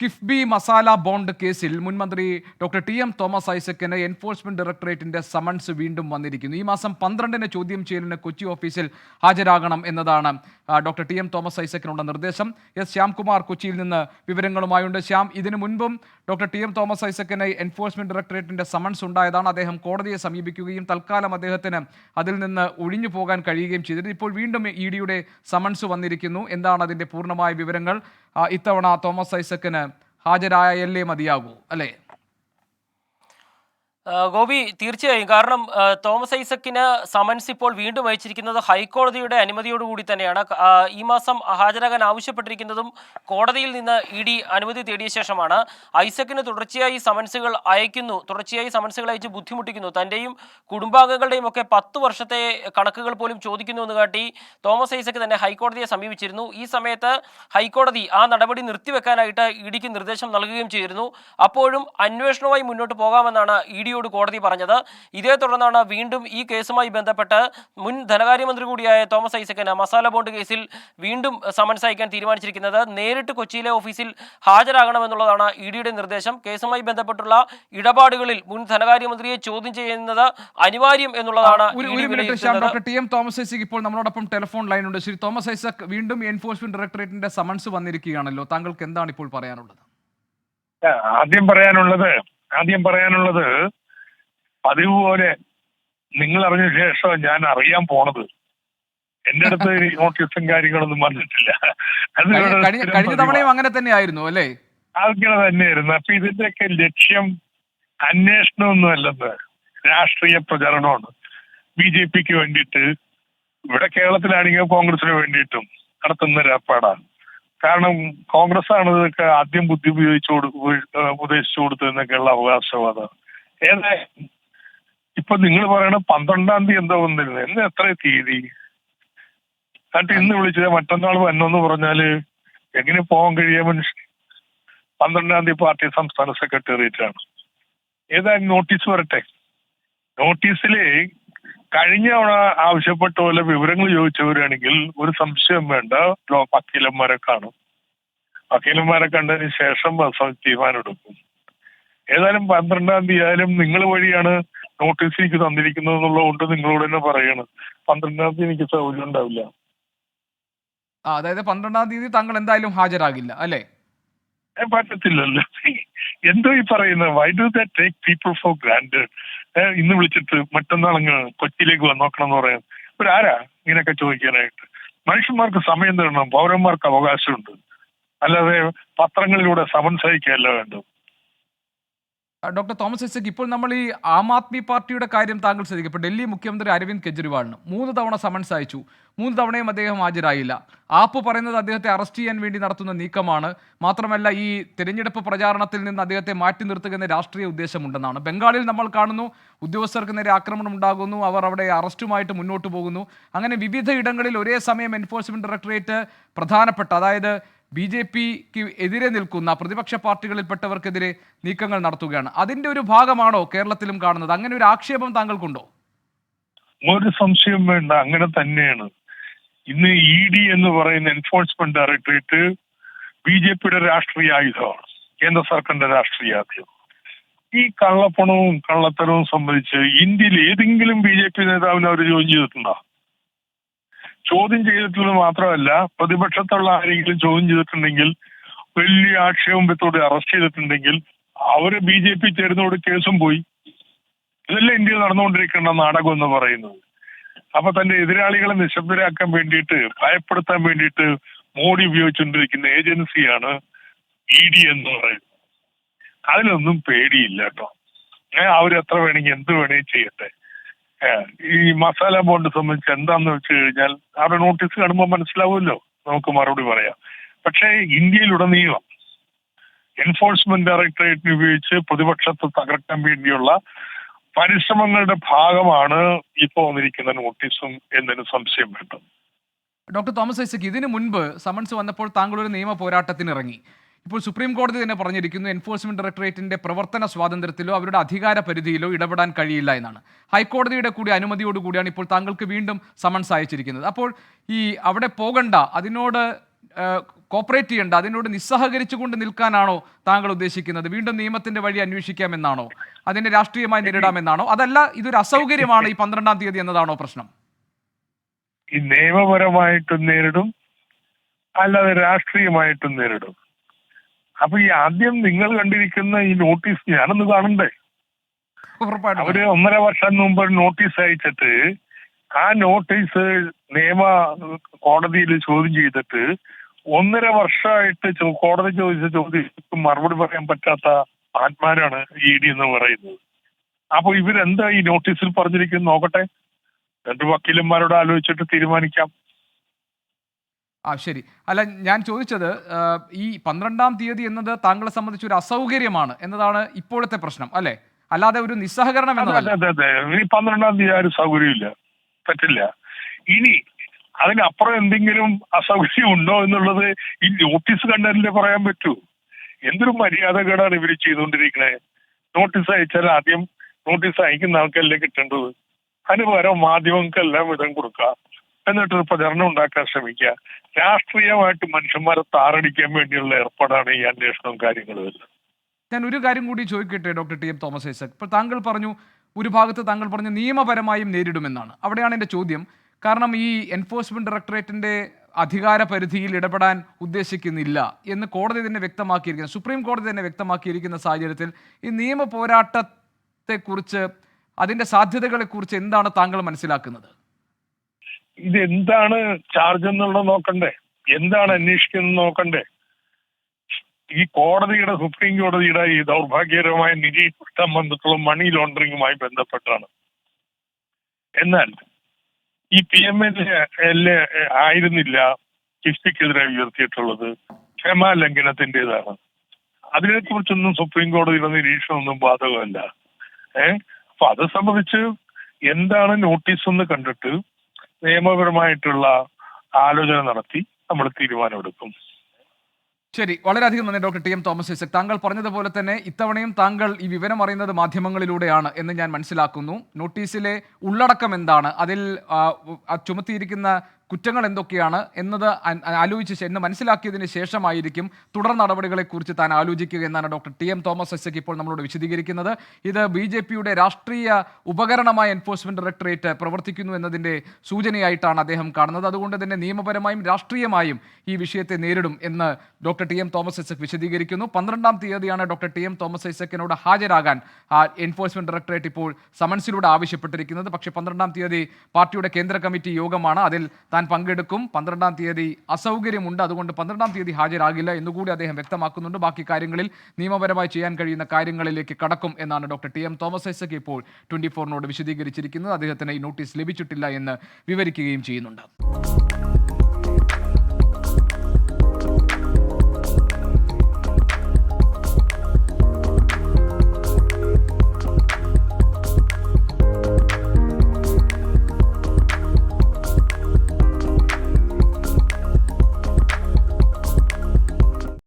KIIFB masala bond കേസിൽ മുൻമന്ത്രി doctor T M Thomas ഐസക്കിന് എൻഫോഴ്സ്മെന്റ് ഡയറക്ടറേറ്റിന്റെ സമൻസ് വീണ്ടും വന്നിരിക്കുന്നു. ഈ മാസം പന്ത്രണ്ടിന് ചോദ്യം ചെയ്യലിന് കൊച്ചി ഓഫീസിൽ ഹാജരാകണം എന്നതാണ് ഡോക്ടർ ടി എം തോമസ് ഐസക്കിനുള്ള നിർദ്ദേശം. എസ് ശ്യാംകുമാർ കൊച്ചിയിൽ നിന്ന് വിവരങ്ങളുമായുണ്ട്. ശ്യാം ഇതിനു മുൻപും ഡോക്ടർ ടി എം തോമസ് ഐസക്കിന് എൻഫോഴ്സ്മെന്റ് ഡയറക്ടറേറ്റിന്റെ സമൻസ് ഉണ്ടായതാണ്. അദ്ദേഹം കോടതിയെ സമീപിക്കുകയും തൽക്കാലം അദ്ദേഹത്തിന് അതിൽ നിന്ന് ഒഴിഞ്ഞു പോകാൻ കഴിയുകയും ചെയ്തിരുന്നു. ഇപ്പോൾ വീണ്ടും ഇ ഡിയുടെ സമൻസ് വന്നിരിക്കുന്നു. എന്താണ് അതിന്റെ പൂർണമായ വിവരങ്ങൾ? ഇത്തവണ തോമസ് ഐസക്കിന് ഹാജരായല്ലേ മതിയാകൂ അല്ലേ? ഗോപി തീർച്ചയായും. കാരണം തോമസ് ഐസക്കിന് സമൻസ് ഇപ്പോൾ വീണ്ടും അയച്ചിരിക്കുന്നത് ഹൈക്കോടതിയുടെ അനുമതിയോടുകൂടി തന്നെയാണ്. ഈ മാസം ഹാജരാകാൻ ആവശ്യപ്പെട്ടിരിക്കുന്നതും കോടതിയിൽ നിന്ന് ഇ ഡി അനുമതി തേടിയ ശേഷമാണ്. ഐസക്കിന് തുടർച്ചയായി സമൻസുകൾ അയക്കുന്നു. തുടർച്ചയായി സമൻസുകൾ അയച്ച് ബുദ്ധിമുട്ടിക്കുന്നു. തന്റെയും കുടുംബാംഗങ്ങളുടെയും ഒക്കെ പത്ത് വർഷത്തെ കണക്കുകൾ പോലും ചോദിക്കുന്നു എന്ന് കാട്ടി തോമസ് ഐസക്ക് തന്നെ ഹൈക്കോടതിയെ സമീപിച്ചിരുന്നു. ഈ സമയത്ത് ഹൈക്കോടതി ആ നടപടി നിർത്തിവെക്കാനായിട്ട് ഇ ഡിക്ക് നിർദ്ദേശം നൽകുകയും ചെയ്തിരുന്നു. അപ്പോഴും അന്വേഷണവുമായി മുന്നോട്ട് പോകാമെന്നാണ് ഇ ഡിയോട് കോടതി പറഞ്ഞത്. ഇതേ തുടർന്നാണ് വീണ്ടും ഈ കേസുമായി ബന്ധപ്പെട്ട് മുൻ ധനകാര്യമന്ത്രി കൂടിയായ തോമസ് ഐസക്കന് മസാല ബോണ്ട് കേസിൽ വീണ്ടും സമൻസ് അയക്കാൻ തീരുമാനിച്ചിരിക്കുന്നത്. നേരിട്ട് കൊച്ചിയിലെ ഓഫീസിൽ ഹാജരാകണമെന്നുള്ളതാണ് ഇ ഡിയുടെ നിർദ്ദേശം. കേസുമായി ബന്ധപ്പെട്ടുള്ള ഇടപാടുകളിൽ മുൻ ധനകാര്യമന്ത്രിയെ ചോദ്യം ചെയ്യുന്നത് അനിവാര്യം എന്നുള്ളതാണ്. Doctor T M Thomas Isaac ഇപ്പോൾ നമ്മളോടൊപ്പം ടെലിഫോൺ ലൈൻ ഉണ്ട് ശ്രീ തോമസ് ഐസക് വീണ്ടും എൻഫോഴ്സ്മെന്റ് ഡയറക്ടറേറ്റിന്റെ സമൻസ് വന്നിരിക്കുകയാണല്ലോ. താങ്കൾക്ക് എന്താണ് ഇപ്പോൾ പറയാനുള്ളത്? ആദ്യം പറയാനുള്ളത് ആദ്യം പറയാനുള്ളത് പതിവ് പോലെ നിങ്ങൾ അറിഞ്ഞ ശേഷം ഞാൻ അറിയാൻ പോണത്. എന്റെ അടുത്ത് നോട്ടീസും കാര്യങ്ങളൊന്നും വന്നിട്ടില്ല. കഴിഞ്ഞ-. തവണയും അങ്ങനെ തന്നെയായിരുന്നു അല്ലേ? അങ്ങനെ തന്നെയായിരുന്നു. അപ്പൊ ഇതിന്റെയൊക്കെ ലക്ഷ്യം അന്വേഷണമൊന്നും അല്ലെന്ന് രാഷ്ട്രീയ പ്രചരണമാണ്. ബി ജെ പിക്ക് വേണ്ടിയിട്ട് ഇവിടെ കേരളത്തിലാണെങ്കിൽ കോൺഗ്രസിന് വേണ്ടിയിട്ടും നടത്തുന്ന ഏർപ്പാടാണ്. കാരണം കോൺഗ്രസ് ആണ് ഇതൊക്കെ ആദ്യം ബുദ്ധി ഉപയോഗിച്ചു കൊടുക്കുക ഉപദേശിച്ചു കൊടുത്തു കൊടുത്തതെന്നൊക്കെയുള്ള അവകാശവാദം. ഏതായാലും ഇപ്പൊ നിങ്ങൾ പറയണ പന്ത്രണ്ടാം തീയതി എന്താ വന്നിരുന്നത് എന്ന് എത്ര തീയതി? എന്നിട്ട് ഇന്ന് വിളിച്ചത് മറ്റന്നാൾ വന്നെന്ന് പറഞ്ഞാൽ എങ്ങനെ പോകാൻ കഴിയാ മനുഷ്യൻ? പന്ത്രണ്ടാം തീയതി പാർട്ടി സംസ്ഥാന സെക്രട്ടേറിയറ്റ് ആണ് ഏതായാലും നോട്ടീസ് വരട്ടെ. നോട്ടീസിൽ കഴിഞ്ഞ തവണ ആവശ്യപ്പെട്ട പോലെ വിവരങ്ങൾ ചോദിച്ചവരാണെങ്കിൽ ഒരു സംശയം വേണ്ട. വക്കീലന്മാരെ കാണും. വക്കീലന്മാരെ കണ്ടതിന് ശേഷം ബസ് തീരുമാനം എടുക്കും. ഏതായാലും പന്ത്രണ്ടാം തീയതി ആയാലും നിങ്ങൾ വഴിയാണ് നോട്ടീസ് എനിക്ക് തന്നിരിക്കുന്നത് എന്നുള്ളതുകൊണ്ട് നിങ്ങളോട് തന്നെ പറയാണ്. പന്ത്രണ്ടാം തീയതി എനിക്ക് സൗകര്യം ഉണ്ടാവില്ല. അതായത് പന്ത്രണ്ടാം തീയതി താങ്കൾ എന്തായാലും ഹാജരാകില്ല അല്ലേ? പറ്റത്തില്ലല്ലോ. എന്തോ ഈ പറയുന്നത് why do the take people for grand ഇന്ന് വിളിച്ചിട്ട് മറ്റന്നാൾ അങ്ങ് കൊച്ചിയിലേക്ക് വന്നോക്കണം എന്ന് പറയാൻ ഇവരാരാ ഇങ്ങനെയൊക്കെ ചോദിക്കാനായിട്ട്? മനുഷ്യന്മാർക്ക് സമയം തരണം പൗരന്മാർക്ക് അവകാശമുണ്ട്. അല്ലാതെ പത്രങ്ങളിലൂടെ സമൻസഹിക്കുകയല്ല വേണ്ടത്. ഡോക്ടർ തോമസ് ഐസക് ഇപ്പോൾ നമ്മൾ ഈ ആം ആദ്മി പാർട്ടിയുടെ കാര്യം താങ്കൾ ശ്രദ്ധിക്കും ഇപ്പോൾ ഡൽഹി മുഖ്യമന്ത്രി അരവിന്ദ് കെജ്രിവാളിന് മൂന്ന് തവണ സമൻസ് അയച്ചു. മൂന്ന് തവണയും അദ്ദേഹം ഹാജരായില്ല. ആപ്പ് പറയുന്നത് അദ്ദേഹത്തെ അറസ്റ്റ് ചെയ്യാൻ വേണ്ടി നടത്തുന്ന നീക്കമാണ്. മാത്രമല്ല ഈ തിരഞ്ഞെടുപ്പ് പ്രചാരണത്തിൽ നിന്ന് അദ്ദേഹത്തെ മാറ്റി നിർത്തുക എന്ന രാഷ്ട്രീയ ഉദ്ദേശമുണ്ടെന്നാണ്. ബംഗാളിൽ നമ്മൾ കാണുന്നു ഉദ്യോഗസ്ഥർക്ക് നേരെ ആക്രമണം ഉണ്ടാകുന്നു അവർ അവിടെ അറസ്റ്റുമായിട്ട് മുന്നോട്ട് പോകുന്നു. അങ്ങനെ വിവിധ ഇടങ്ങളിൽ ഒരേ സമയം എൻഫോഴ്സ്മെന്റ് ഡയറക്ടറേറ്റ് പ്രധാനപ്പെട്ട അതായത് ബി ജെ പിക്ക് എതിരെ നിൽക്കുന്ന പ്രതിപക്ഷ പാർട്ടികളിൽപ്പെട്ടവർക്കെതിരെ നീക്കങ്ങൾ നടത്തുകയാണ്. അതിന്റെ ഒരു ഭാഗമാണോ കേരളത്തിലും കാണുന്നത്? അങ്ങനെ ഒരു ആക്ഷേപം താങ്കൾക്കുണ്ടോ? ഒരു സംശയം വേണ്ട. അങ്ങനെ തന്നെയാണ്. ഇന്ന് ഇ ഡി എന്ന് പറയുന്ന എൻഫോഴ്സ്മെന്റ് ഡയറക്ടറേറ്റ് ബി ജെ പിയുടെ രാഷ്ട്രീയ ആയുധമാണ്. കേന്ദ്ര സർക്കാരിന്റെ രാഷ്ട്രീയ ആയുധം. ഈ കള്ളപ്പണവും കള്ളത്തരവും സംബന്ധിച്ച് ഇന്ത്യയിൽ ഏതെങ്കിലും ബി ജെ പി നേതാവിനെ അവർ ജോയിൻ ചെയ്തിട്ടുണ്ടോ? ചോദ്യം ചെയ്തിട്ടുള്ളത് മാത്രമല്ല പ്രതിപക്ഷത്തുള്ള ആരെങ്കിലും ചോദ്യം ചെയ്തിട്ടുണ്ടെങ്കിൽ വലിയ ആക്ഷേപത്തോടെ അറസ്റ്റ് ചെയ്തിട്ടുണ്ടെങ്കിൽ അവർ ബി ജെ പി ചേരുന്നതോട് കേസും പോയി. ഇതെല്ലാം ഇന്ത്യയിൽ നടന്നുകൊണ്ടിരിക്കുന്ന നാടകം എന്ന് പറയുന്നത്. അപ്പൊ തന്റെ എതിരാളികളെ നിശബ്ദരാക്കാൻ വേണ്ടിയിട്ട് ഭയപ്പെടുത്താൻ വേണ്ടിയിട്ട് മോഡി ഉപയോഗിച്ചുകൊണ്ടിരിക്കുന്ന ഏജൻസിയാണ് ഇ ഡി എന്ന് പറയുന്നത്. അതിനൊന്നും പേടിയില്ല കേട്ടോ. ഏഹ് അവരെത്ര വേണമെങ്കിൽ എന്ത് വേണമെങ്കിൽ ചെയ്യട്ടെ. ഈ മസാല ബോണ്ട് സംബന്ധിച്ച് എന്താന്ന് വെച്ച് കഴിഞ്ഞാൽ അവരുടെ നോട്ടീസ് കാണുമ്പോൾ മനസ്സിലാവുമല്ലോ. നമുക്ക് മറുപടി പറയാം. പക്ഷേ ഇന്ത്യയിലുടനീളം എൻഫോഴ്സ്മെന്റ് ഡയറക്ടറേറ്റിന് ഉപയോഗിച്ച് പ്രതിപക്ഷത്തെ തകർക്കാൻ വേണ്ടിയുള്ള പരിശ്രമങ്ങളുടെ ഭാഗമാണ് ഇപ്പോൾ വന്നിരിക്കുന്ന നോട്ടീസും എന്നതിന് സംശയം വേണ്ടത്. ഡോക്ടർ തോമസ് ഐസക് ഇതിനു മുൻപ് സമൻസ് വന്നപ്പോൾ താങ്കൾ ഒരു നിയമ പോരാട്ടത്തിന് ഇറങ്ങി ഇപ്പോൾ സുപ്രീം കോടതി തന്നെ പറഞ്ഞിരിക്കുന്നു എൻഫോഴ്സ്മെന്റ് ഡയറക്ടറേറ്റിന്റെ പ്രവർത്തന സ്വാതന്ത്ര്യത്തിലോ അവരുടെ അധികാര പരിധിയിലോ ഇടപെടാൻ കഴിയില്ല എന്നാണ്. ഹൈക്കോടതിയുടെ കൂടി അനുമതിയോടുകൂടിയാണ് ഇപ്പോൾ താങ്കൾക്ക് വീണ്ടും സമൻസ് അയച്ചിരിക്കുന്നത്. അപ്പോൾ ഈ അവിടെ പോകണ്ട അതിനോട് കോപ്പറേറ്റ് ചെയ്യേണ്ട അതിനോട് നിസ്സഹകരിച്ചുകൊണ്ട് നിൽക്കാനാണോ താങ്കൾ ഉദ്ദേശിക്കുന്നത്? വീണ്ടും നിയമത്തിന്റെ വഴി അന്വേഷിക്കാമെന്നാണോ? അതിനെ രാഷ്ട്രീയമായി നേരിടാമെന്നാണോ? അതല്ല ഇതൊരു അസൗകര്യമാണ് ഈ പന്ത്രണ്ടാം തീയതി എന്നതാണോ പ്രശ്നം? നിയമപരമായിട്ടും നേരിടും അല്ലാതെ രാഷ്ട്രീയമായിട്ടും നേരിടും. അപ്പൊ ഈ ആദ്യം നിങ്ങൾ കണ്ടിരിക്കുന്ന ഈ നോട്ടീസ് ഞാനൊന്ന് കാണണ്ടേ? അവർ ഒന്നര വർഷം മുമ്പ് നോട്ടീസ് അയച്ചിട്ട് ആ നോട്ടീസ് നിയമ കോടതിയിൽ ചോദ്യം ചെയ്തിട്ട് ഒന്നര വർഷമായിട്ട് കോടതി ചോദിച്ച ചോദ്യത്തിൽ മറുപടി പറയാൻ പറ്റാത്ത ആത്മാരാണ് ഇ ഡി എന്ന് പറയുന്നത്. അപ്പൊ ഇവരെന്താ ഈ നോട്ടീസിൽ പറഞ്ഞിരിക്കുന്നത് നോക്കട്ടെ? രണ്ട് വക്കീലന്മാരോട് ആലോചിച്ചിട്ട് തീരുമാനിക്കാം. ആ ശരി. അല്ല ഞാൻ ചോദിച്ചത് ഈ പന്ത്രണ്ടാം തീയതി എന്നത് താങ്കളെ സംബന്ധിച്ച് ഒരു അസൗകര്യമാണ് എന്നതാണ് ഇപ്പോഴത്തെ പ്രശ്നം അല്ലെ? അല്ലാതെ ഒരു നിസ്സഹകരണം എന്നതല്ല. പന്ത്രണ്ടാം തീയതി ആരും സൗകര്യമില്ല. പറ്റില്ല. ഇനി അതിനപ്പുറം എന്തെങ്കിലും അസൗകര്യം ഉണ്ടോ എന്നുള്ളത് ഈ നോട്ടീസ് കണ്ടല്ലേ പറയാൻ പറ്റൂ. എന്തൊരു മര്യാദകേടാണ് ഇവർ ചെയ്തുകൊണ്ടിരിക്കുന്നത് നോട്ടീസ് അയച്ചാൽ ആദ്യം നോട്ടീസ് അയക്കുന്ന ആൾക്കല്ലേ കിട്ടേണ്ടത്? അതിന് പകരം മാധ്യമങ്ങൾക്കെല്ലാം വിധം കൊടുക്കുക എന്നിട്ടൊരു പ്രചരണം ഉണ്ടാക്കാൻ ശ്രമിക്കുക. രാഷ്ട്രീയമായിട്ട് മനുഷ്യന്മാരെ താറടിക്കാൻ വേണ്ടിയുള്ള ഏർപ്പാടാണ് ഈ അന്വേഷണവും കാര്യങ്ങളും വരുന്നത്. ഞാൻ ഒരു കാര്യം കൂടി ചോദിക്കട്ടെ doctor T M Thomas Isaac? ഇപ്പോൾ താങ്കൾ പറഞ്ഞു ഒരു ഭാഗത്ത് താങ്കൾ പറഞ്ഞു നിയമപരമായും നേരിടുമെന്നാണ്. അവിടെയാണ് എന്റെ ചോദ്യം. കാരണം ഈ എൻഫോഴ്സ്മെന്റ് ഡയറക്ടറേറ്റിന്റെ അധികാര പരിധിയിൽ ഇടപെടാൻ ഉദ്ദേശിക്കുന്നില്ല എന്ന് കോടതി തന്നെ വ്യക്തമാക്കിയിരിക്കുന്ന സുപ്രീം കോടതി തന്നെ വ്യക്തമാക്കിയിരിക്കുന്ന സാഹചര്യത്തിൽ ഈ നിയമ പോരാട്ടത്തെക്കുറിച്ച് അതിന്റെ സാധ്യതകളെക്കുറിച്ച് എന്താണ് താങ്കൾ മനസ്സിലാക്കുന്നത്? ഇത് എന്താണ് ചാർജ് എന്നുള്ളത് നോക്കണ്ടേ? എന്താണ് അന്വേഷിക്കുന്നത് നോക്കണ്ടേ? ഈ കോടതിയുടെ സുപ്രീം കോടതിയുടെ ഈ ദൗർഭാഗ്യകരമായ നിരീക്ഷണം വന്നിട്ടുള്ള മണി ലോണ്ടറിങ്ങുമായി ബന്ധപ്പെട്ടാണ്. എന്നാൽ ഈ പി എം എൽ ആയിരുന്നില്ല കിഫ്ബിക്കെതിരെ ഉയർത്തിയിട്ടുള്ളത്. ക്ഷമാ ലംഘനത്തിന്റെതാണ് അതിനെക്കുറിച്ചൊന്നും സുപ്രീം കോടതിയുടെ നിരീക്ഷണമൊന്നും ബാധകമല്ല. ഏഹ് അപ്പൊ അത് സംബന്ധിച്ച് എന്താണ് നോട്ടീസ് എന്ന് കണ്ടിട്ട് നിയമപരമായിട്ടുള്ള ആലോചന നടത്തി നമ്മൾ തീരുമാനമെടുക്കും. ശരി വളരെയധികം നന്ദി doctor T M Thomas Isaac താങ്കൾ പറഞ്ഞതുപോലെ തന്നെ ഇത്തവണയും താങ്കൾ ഈ വിവരം അറിയുന്നത് മാധ്യമങ്ങളിലൂടെയാണ് എന്ന് ഞാൻ മനസ്സിലാക്കുന്നു. നോട്ടീസിലെ ഉള്ളടക്കം എന്താണ്? അതിൽ ചുമത്തിയിരിക്കുന്ന കുറ്റങ്ങൾ എന്തൊക്കെയാണ് എന്നത് ആലോചിച്ച് എന്ന് മനസ്സിലാക്കിയതിന് ശേഷമായിരിക്കും തുടർ നടപടികളെക്കുറിച്ച് താൻ ആലോചിക്കുക എന്നാണ് doctor T M Thomas Isaac ഇപ്പോൾ നമ്മളോട് വിശദീകരിക്കുന്നത്. ഇത് ബി ജെ പിയുടെ രാഷ്ട്രീയ ഉപകരണമായ എൻഫോഴ്സ്മെന്റ് ഡയറക്ടറേറ്റ് പ്രവർത്തിക്കുന്നു എന്നതിന്റെ സൂചനയായിട്ടാണ് അദ്ദേഹം കാണുന്നത്. അതുകൊണ്ട് തന്നെ നിയമപരമായും രാഷ്ട്രീയമായും ഈ വിഷയത്തെ നേരിടും എന്ന് doctor T M Thomas Isaac വിശദീകരിക്കുന്നു. പന്ത്രണ്ടാം തീയതിയാണ് ഡോക്ടർ ടി എം തോമസ് ഐസക്കിനോട് ഹാജരാകാൻ എൻഫോഴ്സ്മെന്റ് ഡയറക്ടറേറ്റ് ഇപ്പോൾ സമൻസിലൂടെ ആവശ്യപ്പെട്ടിരിക്കുന്നത്. പക്ഷേ പന്ത്രണ്ടാം തീയതി പാർട്ടിയുടെ കേന്ദ്ര കമ്മിറ്റി യോഗമാണ്. അതിൽ താൻ പങ്കെടുക്കും. പന്ത്രണ്ടാം തീയതി അസൗകര്യമുണ്ട്. അതുകൊണ്ട് പന്ത്രണ്ടാം തീയതി ഹാജരാകില്ല എന്നുകൂടി അദ്ദേഹം വ്യക്തമാക്കുന്നുണ്ട്. ബാക്കി കാര്യങ്ങളിൽ നിയമപരമായി ചെയ്യാൻ കഴിയുന്ന കാര്യങ്ങളിലേക്ക് കടക്കും എന്നാണ് doctor T M Thomas Isaac ഇപ്പോൾ ട്വന്റി ഫോറിനോട് വിശദീകരിച്ചിരിക്കുന്നത്. അദ്ദേഹത്തിന് ഈ നോട്ടീസ് ലഭിച്ചിട്ടില്ല എന്ന് വിവരിക്കുകയും ചെയ്യുന്നുണ്ട്.